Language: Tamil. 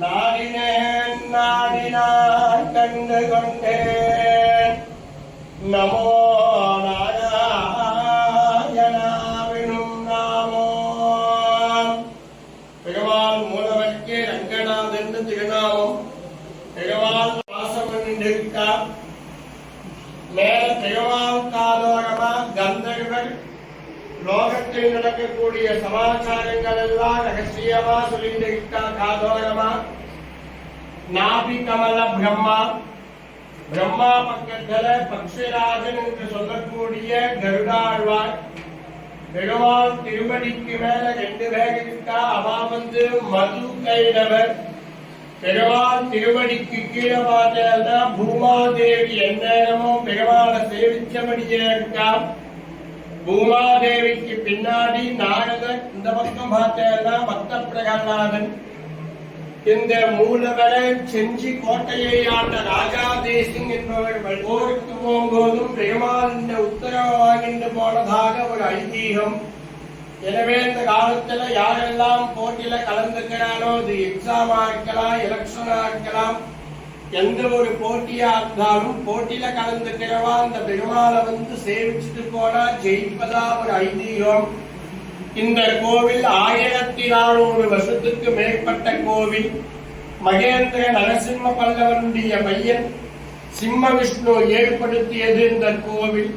நாடினேன் நாடினான் கண்டு கொண்டேன். நமோ நாராயணாவினும் நாமோ. பெருமாள் மூலவர்க்கே ரங்கநாத் என்று திருநாமம். பெருமாள் வாசம் நின்றிருக்கார் மேல பெருமாள் காலோரமா லோகத்தில் நடக்கக்கூடிய சமாச்சாரங்கள் எல்லாம் ரகசியமா சொல்லிட்டு காதோரமா? நாபி கமல பிரம்மா. பிரம்மா பக்கத்துல பக்ஷராஜன் என்று சொல்லக்கூடிய கருடாழ்வார். பெருமாள் திருமணிக்கு மேல ரெண்டு பேர் இருக்கா? அவா வந்து மது கைடவர் பெருமாள் திருமணிக்கு கீழே பார்த்தா பூமாதேவி எந்நேரமும் பெருமாளை சேவிச்சபடியே இருக்கா? பூமாதேவிக்கு பின்னாடி நாரதர் இந்த பக்கம் பார்த்தா பக்த பிரகலாதன் இந்த மூலவரை செஞ்சி கோட்டையை ஆண்ட ராஜா தேசிங் என்பவர் போருக்கு போகும்போதும் பெருமாள் இந்த உத்தரவு வாங்கிட்டு போனதாக ஒரு ஐதீகம். எனவே இந்த காலத்துல யாரெல்லாம் போட்டியில கலந்துக்கிறானோ இது எக்ஸாமா இருக்கலாம் எலெக்ஷனா இருக்கலாம் எந்த ஒரு போட்டியா இருந்தாலும் போட்டியில கலந்துக்கிறவா அந்த பெருமாளை வந்து சேவிச்சுட்டு போனா ஜெயிப்பதா ஒரு ஐதீகம். இந்த கோவில் ஆயிரத்தி நானூறு வருஷத்துக்கு மேற்பட்ட கோவில். மகேந்திர நரசிம்ம பல்லவனுடைய பையன் சிம்ம விஷ்ணு ஏற்படுத்தியது இந்த கோவில்.